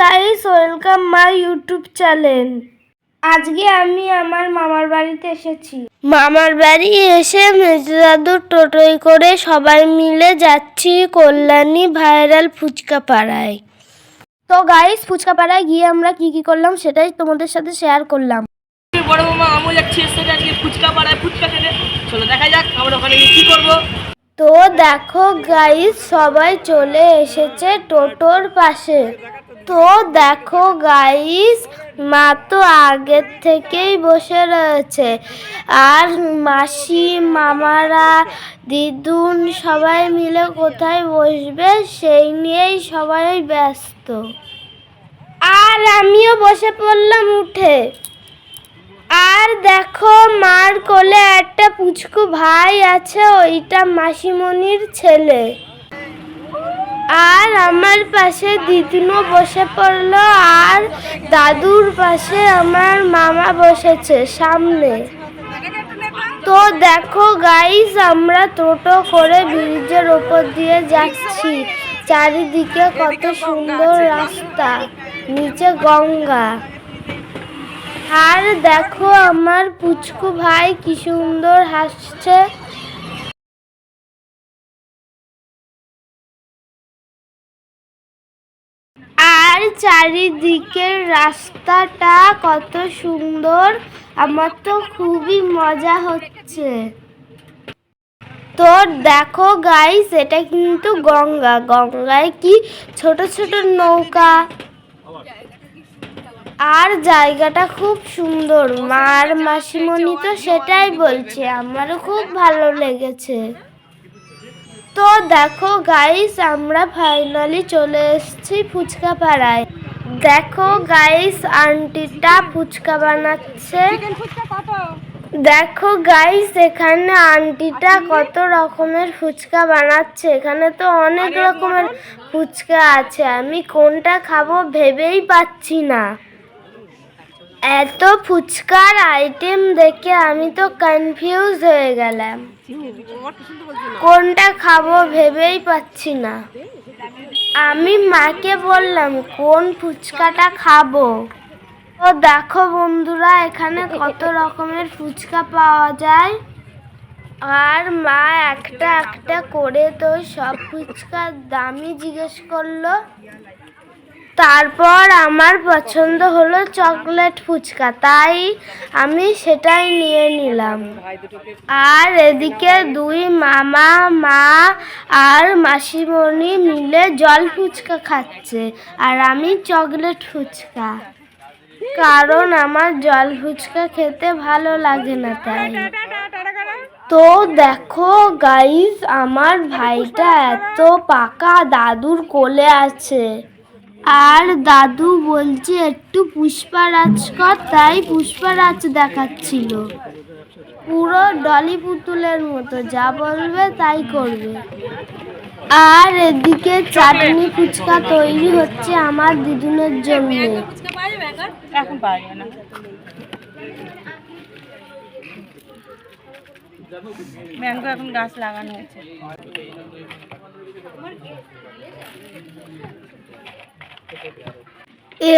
Guys welcome my YouTube channel. আজকে আমি আমার মামার বাড়িতে এসেছি। মামার বাড়ি এসে মেজদাদু টোটোয় করে সবাই মিলে যাচ্ছি কল্যাণী ভাইরাল ফুচকা পাড়ায় তো গাইস ফুচকা পাড়ায় গিয়ে আমরা কি কি করলাম সেটাই তোমাদের সাথে শেয়ার করলাম। বড় মামা আমল যাচ্ছি এসে আজকে ফুচকা পাড়ায় ফুচকা খেলে চলো দেখা যাক আমরা ওখানে গিয়ে কি করব। তো দেখো গাইস সবাই চলে এসেছে টোটোর পাশে। তো দেখো গাইস মা তো আগের থেকেই বসে রয়েছে। আর মাসি, মামারা, দিদুন সবাই মিলে কোথায় বসবে সেই নিয়েই সবাই ব্যস্ত। আর আমিও বসে পড়লাম উঠে। আর দেখো মার কোলে একটা পুচকু ভাই আছে, ওইটা মাসিমণির ছেলে। আর আমার পাশে দিদুনও বসে পড়ল, আর দাদুর পাশে আমার মামা বসেছে সামনে। তো দেখো গাইস আমরা টোটো করে ব্রিজের ওপর দিয়ে যাচ্ছি। চারিদিকে কত সুন্দর রাস্তা, নিচে গঙ্গা। আর দেখো আমার পুচকু ভাই কি সুন্দর হাসছে। চারিদিকের রাস্তাটা কত সুন্দর। আমার তো খুবই মজা হচ্ছে। তো দেখো গাইস এটা কিন্তু গঙ্গা। গঙ্গায় কি ছোট ছোট নৌকা। আর জায়গাটা খুব সুন্দর। মার মাসিমণি তো সেটাই বলছে। আমারও খুব ভালো লেগেছে। তো দেখো গাইস আমরা ফাইনালি চলে এসেছি ফুচকা পাড়ায় দেখো গাইস আন্টিটা ফুচকা বানাচ্ছে। দেখো গাইস এখানে আন্টিটা কত রকমের ফুচকা বানাচ্ছে। এখানে তো অনেক রকমের ফুচকা আছে। আমি কোনটা খাব ভেবেই পাচ্ছি না। এত ফুচকার আইটেম দেখে আমি তো কনফিউজ হয়ে গেলাম। কোনটা খাব ভেবেই পাচ্ছি না। আমি মাকে বললাম, কোন ফুচকাটা খাব? ও দেখো বন্ধুরা, এখানে কত রকমের ফুচকা পাওয়া যায়। আর মা একটা একটা করে তো সব ফুচকার দামই জিজ্ঞেস করল। তারপর আমার পছন্দ হলো চকলেট ফুচকা, তাই আমি সেটাই নিয়ে নিলাম। আর এদিকে দুই মামা, মা আর মাসিমণি মিলে জল ফুচকা খাচ্ছে, আর আমি চকলেট ফুচকা। কারণ আমার জল ফুচকা খেতে ভালো লাগে না তাই। তো দেখো গাইস আমার ভাইটা এত পাকা দাদুর কোলে আছে। আর দাদু বলছে, একটু পুষ্পারাজ কর। তাই পুষ্পারাজ দেখাচ্ছিল। পুরো ডলি পুতুলের মতো, যা বলবে তাই করবে। আর এদিকে চাটনি ফুচকা তৈরি হচ্ছে আমার দিদুনের জন্য। ম্যাঙ্গো এখন গাছ লাগানো হয়েছে।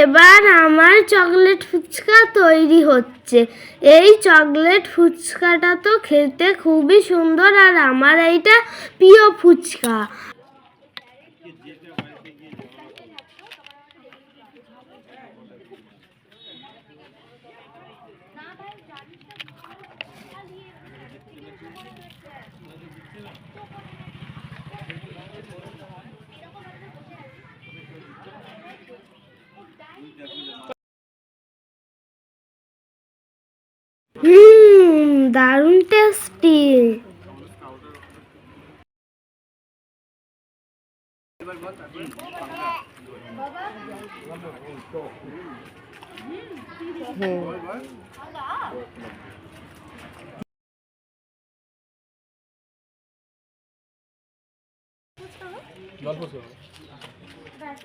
এবার আমার চকলেট ফুচকা তৈরি হচ্ছে। এই চকলেট ফুচকাটা তো খেতে খুবই সুন্দর আর আমার এইটা প্রিয় ফুচকা। বাদাম পাইনি সবকটাই এই বাদাম আমার তোর মুখে দেখ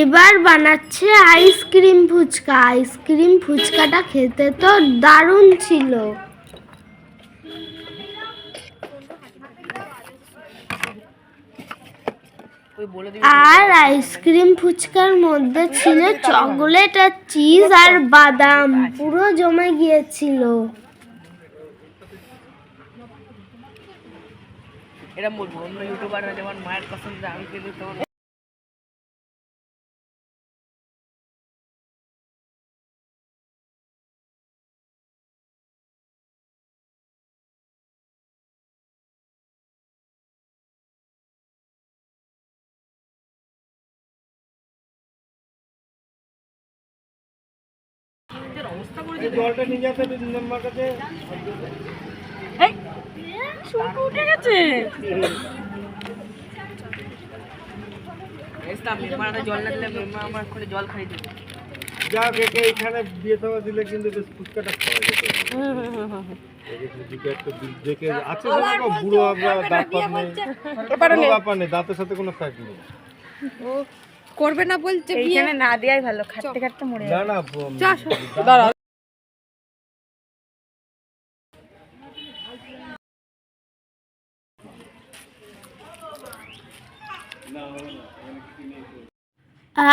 এবার বানাচ্ছে আইসক্রিম ফুচকা। আইসক্রিম ফুচকাটা খেতে তো দারুণ ছিল। আর আইসক্রিম ফুচকার মধ্যে ছিল চকলেট আর চিজ আর বাদাম। পুরো জমে গিয়েছিল। এটা বলব অন্য ইউটিউবাররা যেমন মায়ের পছন্দ আমি কিন্তু অবস্থা করে দিতে। জলটা নিয়ে যেতে মেম্বার কাছে। এই শুকু উঠে গেছে। ইসলাম মেম্বার জল না দিলে মেম্বার আমার করে জল খাই দেবে। যা একে এখানে বিয়ে থাকা দিলে কিন্তু বেশ ফুচকাটা খাওয়া যেত। আছে বুড়ো আমরা দাঁত পাত নেই কোনো ব্যাপার নেই দাঁতের সাথে কোনো ফ্যাক্ট নেই। করবে না বলছে এইখানে না দেওয়াই ভালো খাটতে খাটতে মরে না না ব-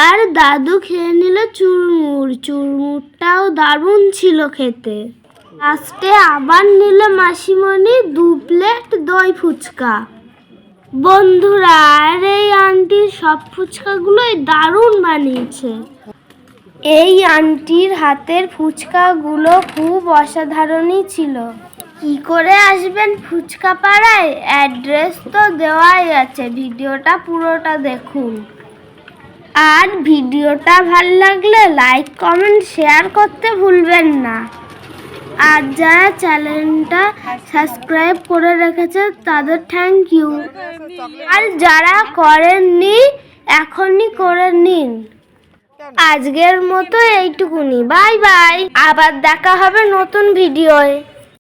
আর দাদু খেয়ে নিল চুরমুর চুরমুরটাও দারুণ ছিল খেতে। লাস্টে আবার নিল মাসিমণি দু প্লেট দই ফুচকা। বন্ধুরা, আর এই আন্টির সব ফুচকাগুলোই দারুণ বানিয়েছে। এই আন্টির হাতের ফুচকাগুলো খুব অসাধারণই ছিল। কি করে আসবেন ফুচকা পাড়ায় অ্যাড্রেস তো দেওয়াই আছে। ভিডিওটা পুরোটা দেখুন। আর ভিডিওটা ভালো লাগলে লাইক, কমেন্ট, শেয়ার করতে ভুলবেন না। আর যারা চ্যানেলটা সাবস্ক্রাইব করে রেখেছে, তাদের থ্যাংক ইউ আর যারা করেননি, এখনই করে নিন। আজকের মতো এইটুকুনি। Bye bye. আবার দেখা হবে নতুন ভিডিওয়